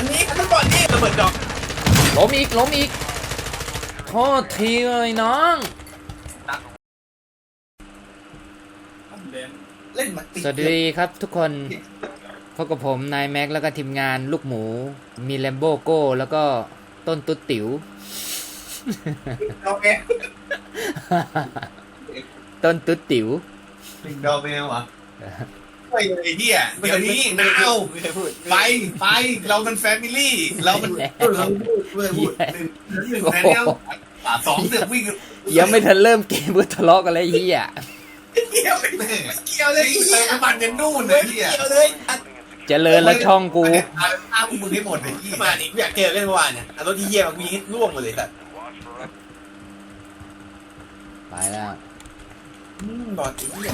อันนี้อันนั้นก่อนนี่ระเบิดดอกล้มอีกล้มอีกโทษทีเลยน้อง เล่นมาติดสวัสดีครับทุกคนพบกับผมนายแม็กแล้วก็ทีมงานลูกหมู มีแลมโบโก้ แล้วก็ต้นตุ๊ดติ๋ว ดอกแกต้นตุ๊ดติ๋วลิงดอร์เบลเหรอ ไม่เลยเฮียเดี๋ยวนี้ไม่เคยเอาไม่เคยพูดไปไปเรามันแฟมิลี่ เรามันเราพูดไม่เคยพูดหนึ่งหนึ่งแดเนียลอะสองเสือกวิ่งยังไม่ทันเริ่มเกมก็ทะเลาะกันเลยเฮียเกี่ยวไม่แม่เกี่ยวเลยวิ่งเฮีเลยยน้ำมันยันนู่นเลไม่ยเฮียเกี่ยวเลยอะเจริญและช่องกูอ้าวมึงให้หมดเลยเฮียมาดิอยากเจอเล่นเมื่อวานเนี่ยเอารถที่เฮียมาวิ่งให้ล่วงหมดเลยสัตว์ไปแล้วอืมบอดไอ้เฮีย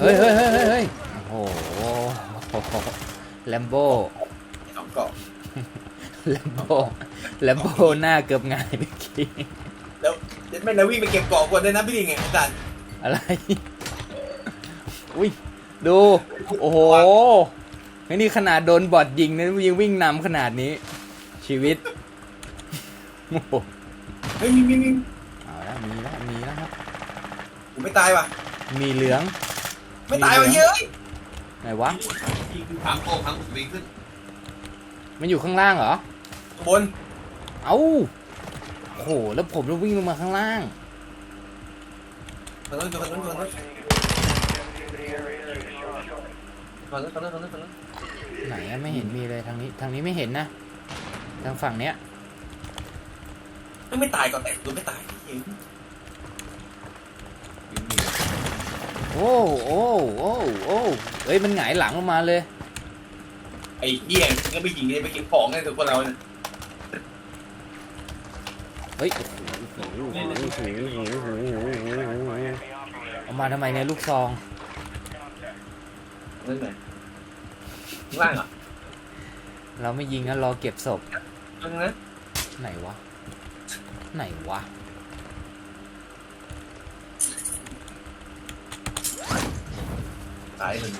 เฮ้ยเฮ้ยเฮ้ย เฮ้ยเฮ้ยโอ้โหแลมโบสองเกาะแลมโบแลมโบหน้าเกือบหงายเมื่อกี้แล้วเด็ดแม่นาวิ่งไปเก็บเกาะก่อนด้วยนะพี่ดิงไงไอ้สัตว์อะไร อุ้ยดู โอ้โหไอ้นี่ขนาดโดนบอดยิงนะยังวิ่งนำขนาดนี้ ชีวิตโอ้โหเฮ้ยมีมีมีเอาละมีแล้วมีแล้วครับกูไม่ตายว่ะมีเหลือง ไม่ตายว่ะเฮ้ย ไหนวะทางโค้งทางวิ่งขึ้นมันอยู่ข้างล่างเหรอ บน เอ้าโอ้โหแล้วผมต้องวิ่งลงมาข้างล่างตอนนั้นตอนนั้นตอนนั้นตอนนั้นตอนนั้นตอนนั้นตอนนั้นไหนอะไม่เห็นมีเลยทางนี้ทางนี้ไม่เห็นนะ ทางฝั่งเนี้ยไม่ตายก่อนแต่กูไม่ตายเฮ้ยโอ้โอ้โอ้โอ้ เอ้ยมันหงายหลังลงมาเลยไอ้เหี้ยก็ไม่ยิงเลยไปเก็บของไงตัวคนเราเนี่ยเฮ้ยโอ้โหโอ้โหโอ้โหโอ้โหโอ้โหโอ้โหเอามาทำไมเนี่ยลูกซองนั่นไงข้างล่างเหรอเราไม่ยิงนะรอเก็บศพนั่นนะไหนวะไหนวะ ตายมัน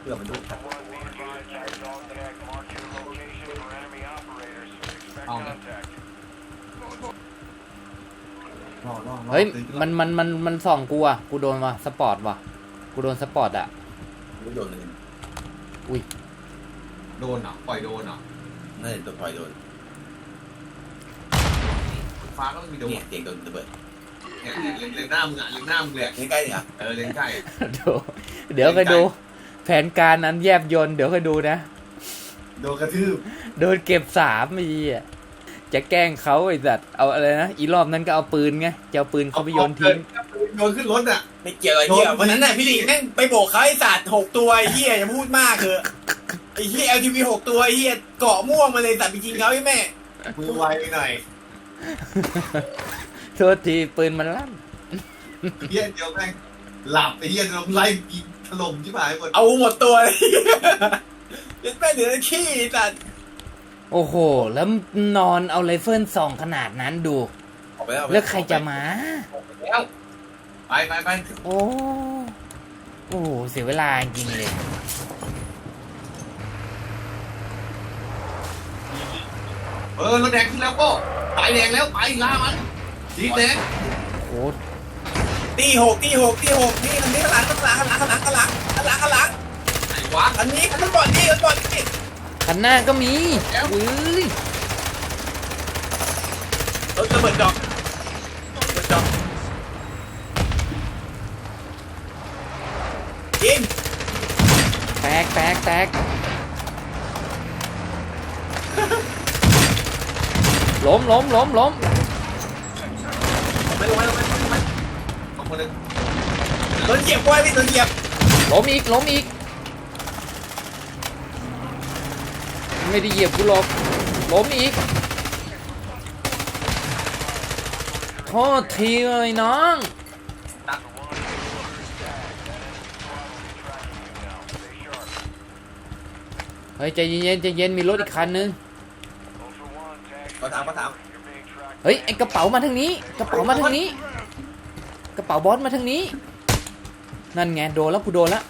เพื่อมันดูเอารอรอรอเฮ้ย มันมันมันมันส่องกูอะ กูโดนว่ะ สปอร์ตว่ะ กูโดนสปอร์ตอะไม่โดนเลยโดนเหรอปล่อยโดนเหรอนั่นตัวพลอยโดนฟ้าก็ไม่มีโดนเนี่ยเด็กโดนระเบิด เนี่ยเล็งหน้ามึงอะเล็งหน้ามึงเลยอะใกล้เนี่ยเออเล็งใกล้เดี๋ยวเดี๋ยวค่อยดู แผนการนั้นแยบยนเดี๋ยวค่อยดูนะ โดนกระทืบโดนเก็บสามไอ้เหี้ยจะแกล้งเขาไอ้สัตว์เอาอะไรนะอีรอบนั้นก็เอาปืนไงจะเอาปืนเขาไปโยนทิ้งโยนขึ้นรถอะไม่เกี่ยวไอ้เหี้ยวันนั้นน่ะพี่ดิแม่งไปโบกเขาไอ้สัตว์หกตัวไอ้เหี้ยอย่าพูดมากเถอะไอ้เหี้ย LTV หกตัวไอ้เหี้ยเกาะม่วงมาเลยสัตว์ไปยิงเขาไอ้แม่มือไวไปหน่อย โทษทีปืนมันลั่นเฮียเดียวแม่งหลับไอ้เฮียโดนไล่ยิงถล่มชิบหายหมดเอาหมดตัวเลยเด็ดแม่งเหลือแต่ขี้ไอ้สัตว์โอ้โห แล้วนอนเอาไรเฟิลส่องขนาดนั้นดูออกไปแล้วแล้วใครจะมาแล้วไปไปไปโอ้โอ้โหเสียเวลาจริงๆเลยเออรถแดงขึ้นแล้วก็ตายแดงแล้วไปล่ามัน สีแดงโอ้ตีหกตีหกตีหกนี่อันนี้ข้างหลังข้างหลังข้างหลังข้างหลังข้างหลังข้างหลังข้างหลังไหนวะอันนี้อันนั้นก่อนนี่อันก่อนนี่คันหน้าก็มีอุ้ยรถระเบิดดอกระเบิดดอกยิงแตกแตกแตกล้มล้มล้มล้ม ไม่ลงไม่ลงไม่ลงไม่ลง สองค นนึงโดนเหยียบไว้พี่โดนเหยียบล้มอีกล้มอีกไม่ได้เหยียบกูหรอกล้มอีกโทษทีเลยน้อง เฮ้ยใจเย็นๆใจเย็นมีรถอีกคันนึงก็ถามก็ถามเฮ้ยไอกระเป๋ามาทางนี้ กระเป๋ามาทางนี้ กระเป๋าบอสมาทางนี้ นั่นไงโดนแล้วกูโดนแล้ว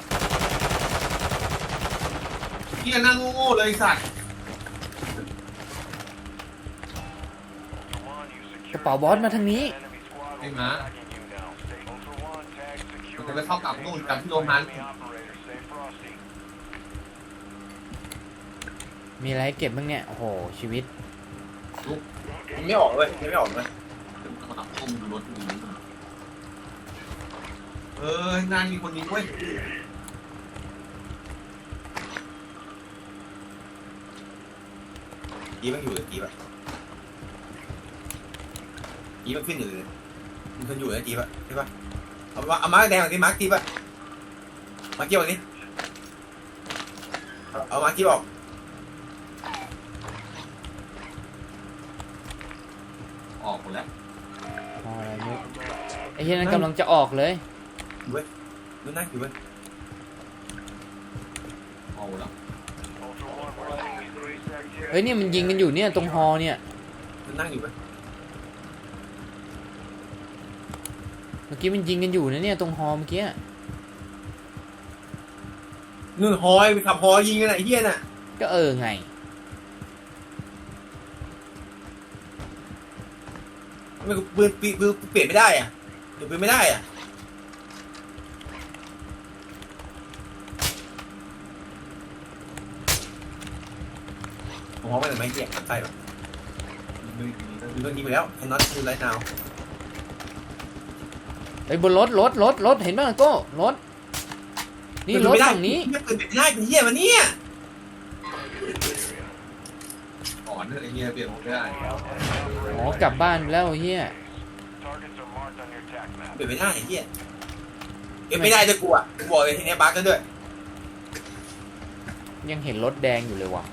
เฮียนั่งโง่ๆเลยไอ้สัตว์กระเป๋าบอสมาทางนี้ ไอ้หมามันจะไปเข้ากับนู่นกับที่โรงงานมีอะไรให้เก็บบ้างเนี่ย โอ้โห ชีวิตมันไม่ออกเลยมันไม่ออกเลย มาต้มรถอยู่ เอองานมีคนนี้เว้ยกีมันอยู่เลยกีป่ะกีมันขึ้นอยู่เลยมันขึ้นอยู่นะกีป่ะใช่ป่ะเอามาเอามาร์กแดงมาที่มาร์กกีป่ะมาร์กกี้ออกนี่เอาเอามาร์กกี้ออกออกหมดแล้วพออะไรไม่ไอ้เหี้ยนั้นกำลังจะออกเลย ดูนั่งอยู่เว้ยออกหมดแล้วเฮ้ยเนี่ยมันยิงกันอยู่เนี่ยตรงฮอเนี่ยดูนั่งอยู่เว้ยเมื่อกี้มันยิงกันอยู่นะเนี่ยตรงฮอเมื่อกี้นู่นฮอยไปขับฮอยิงกันไหนเฮียน่ะก็เออไงทำไมปืนปืนปืนเปลี่ยนไม่ได้อะหรือปืนไม่ได้อะ ผมฮอไปไหนไม่เกี่ยใช่ป่ะไม่มีนะดูเมื่อกี้ไปแล้วไอ้น็อตคือไรนาวไอ้ยบนรถรถรถรถเห็นป่ะโก้รถ นี่รถฝั่งนี้ไม่ปืนเปลี่ยนไม่ได้เป็นเฮียมันเนี่ยก่อนเนี่ยไอ้เฮียเปลี่ยนผมไม่ได้อ๋อกลับบ้านไปแล้วไอ้เฮียเปลี่ยนไม่ได้ไอ้เฮียเก็บไม่ได้ด้วยกูอะกูบอกเลยทีเนี้ยบั๊กกันด้วย ยังเห็นรถแดงอยู่เลยว่ะ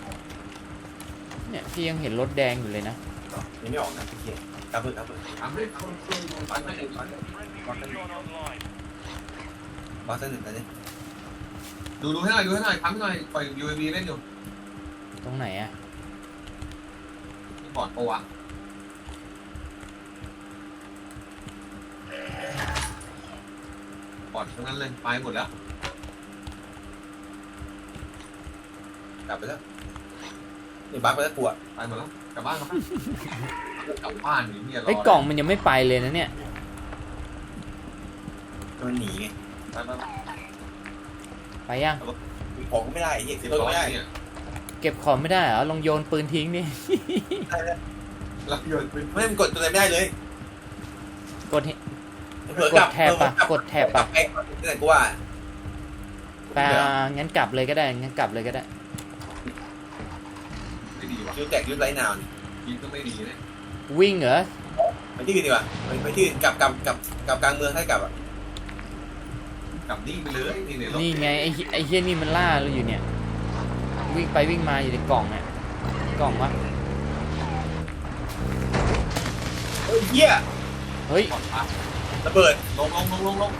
เนี่ยพี่ยังเห็นรถแดงอยู่เลยนะยังไม่ออกนะไอ้เฮียกลับเพิ่งกลับเพิ่งทำให้เขาช่วยดูปันไม่ได้ปันบั๊กกันบั๊กกันหนึ่งตอนนี้ดูดูให้หน่อยดูให้หน่อยทำให้หน่อยปล่อย UAV เล่นอยู่ตรงไหนอะที่บอร์ดโปรอะบอร์ดทั้งนั้นเลยไปหมดแล้วกลับไปแล้ว นี่บั๊กไปแล้วกูอะไปหมดแล้วกลับบ้านครับกลับบ้านอยู่เนี่ยรอไอ้ยกล่องมันยังไม่ไปเลยนะเนี่ยมันหนีไงไปไปไปไปยังมีของก็ไม่ได้ไอ้เฮียสิซื้บอรถร้อยไม่ได้เนี่ยเก็บของไม่ได้เหรอลองโยนปืนทิ้งดิรับโยนไปไม่มันกดตัวอะไรไม่ได้เลยกดเห็นเผื่อกกลัดบแถบปะกดแถบกลัปะบไปนี่แหละกูว่าไปงั้นกลับเลยก็ได้งั้นกลับเลยก็ได้ ไม่ดีว่ะยูแตกยูไรนาวนี่ยิงก็ไม่ดีนะวิ่งเหรอไปที่อื่นดีกว่าไปไปที่อื่นกลับกลับกลับกลับกลางเมืองให้กลับอะกลับนี่ไปเลยนี่เนี่ยรถนี่ไงไอ้เหี้ยไอ้เฮียนี่มันล่าเราอยู่เนี่ย วิ่งไปวิ่งมาอยู่ในกล่องเนี่ยกล่องวะเฮ้ยเฮียเฮ้ย ปลอดภัยระเบิดลงลงลงลงลง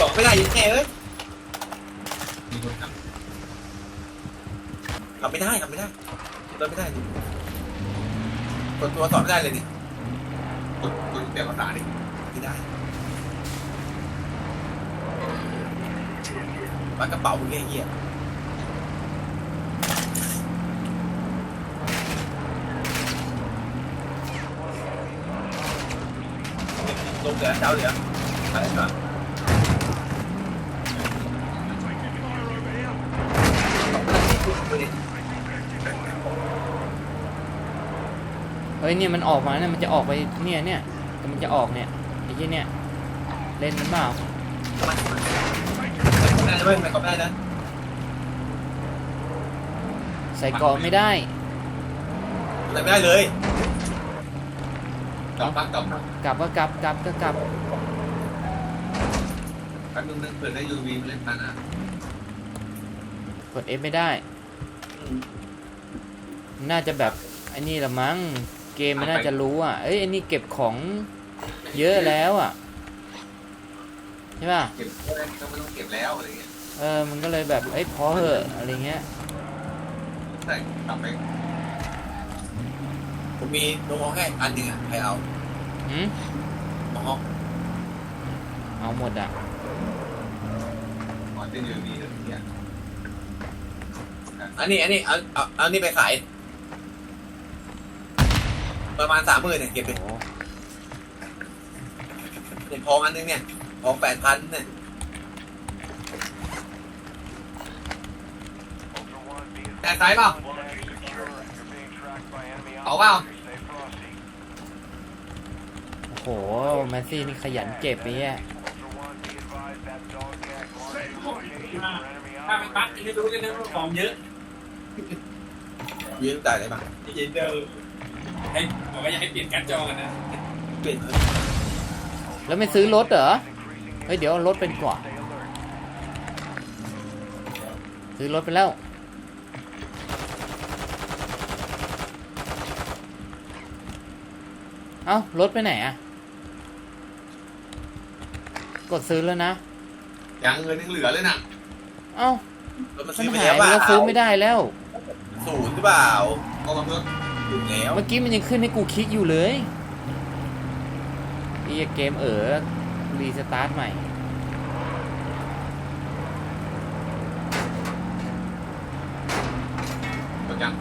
สองไม่ได้ยังไงเอ้ยมีคนกลับกลับไม่ได้กลับไม่ได้ รถไม่ได้ดิกดตัวสอบไม่ได้เลยนี่กดกดเปลี่ยนภาษาดิไม่ได้มากระเป๋ามึงเนี่ยเฮียลงเหลือเจ้าเหลือไปก่อน เฮ้ยเนี่ยมันออกมาเนี่ยมันจะออกไปเนี่ยเนี่ยแต่มันจะออกเนี่ยไอ้ที่เนี่ยเล่นมันเปล่าได้ไหมไม่ก็ได้นะใส่กรอบไม่ได้ไม่ได้เลยกลับบ้านกลับกลับก็กลับกลับก็กลับแป๊บนึงนึงเปิดได้ยูวีมาเล่นกันอะกด F ไม่ได้ น่าจะแบบไอ้นี่ละมั้ง เกมมันน่าจะรู้อะ เอ้ยไอ้นี่เก็บของเยอะแล้วอะ ใช่ป่ะ เก็บก็ได้ก็ไม่ต้องเก็บแล้วอะไรเงี้ยเออ มันก็เลยแบบเอ้ยพอเหอะอะไรเงี้ยใช่กลับไปผมมีโน้ตแค่อันหนึ่งอะใครเอาหืมโน้ตเอาหมดอะก่อนเล่นยูวีเนี่ยอันนี้อันนี้เอาเอาเอานี่ไปขาย ประมาณสามหมื่นเนี่ยเก็บไปโอ้โหเนี่ยทองอันนึงเนี่ยทองแปดพันเนี่ย แต่ซ้ายเปล่า เอาเปล่า โอ้โห แมสซี่นี่ขยันเก็บไปเนี่ยถ้ามันปักไม่รู้เลยนะว่าของเยอะยืนจ่ายได้ปะที่เย็นเดิม ให้บอกว่าอยากให้เปลี่ยนการ์ดจอกันนะเปลี่ยนแล้วไม่ซื้อรถเหรอ เฮ้ย เดี๋ยวเอารถเป็นกว่า ซื้อรถไปแล้ว เอ้ารถไปไหนอะกดซื้อแล้วนะ ยังเงินยังเหลือเลยน่ะเอ้ารถมันมัซื้นอไปหาแล้ยวเปแล้วซื้อล่าไม่ได้แล้ว ศูนย์หรือเปล่าเอามาเพิ่ม ศูนย์แล้ว เมื่อกี้มันยังขึ้นให้กูคลิกอยู่เลยไอ้เกมเออรีสตาร์ทใหม่หมดยัง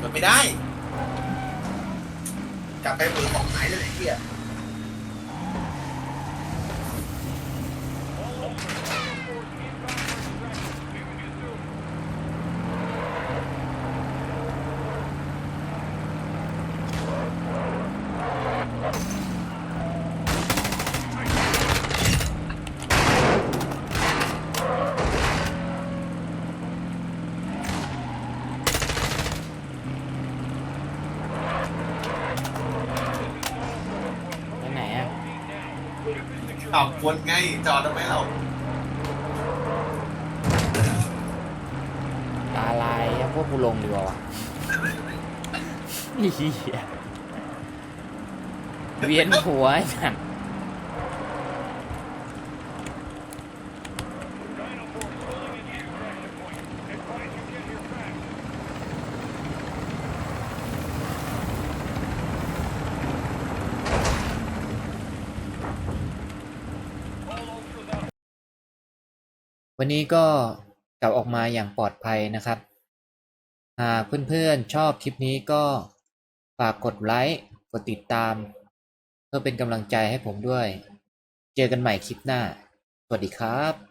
กดไม่ได้ กลับไปมือของหายเลยไอ้เหี้ย เอาวนไง จอดทำไมเราตาลายอะพวกกูลงดีกว่าวะเหี้ยเวียนหัวไอ้สัตว์ วันนี้ก็กลับออกมาอย่างปลอดภัยนะครับ หากเพื่อนๆชอบคลิปนี้ก็ฝากกดไลค์ กดติดตาม เพื่อเป็นกำลังใจให้ผมด้วย เจอกันใหม่คลิปหน้า สวัสดีครับ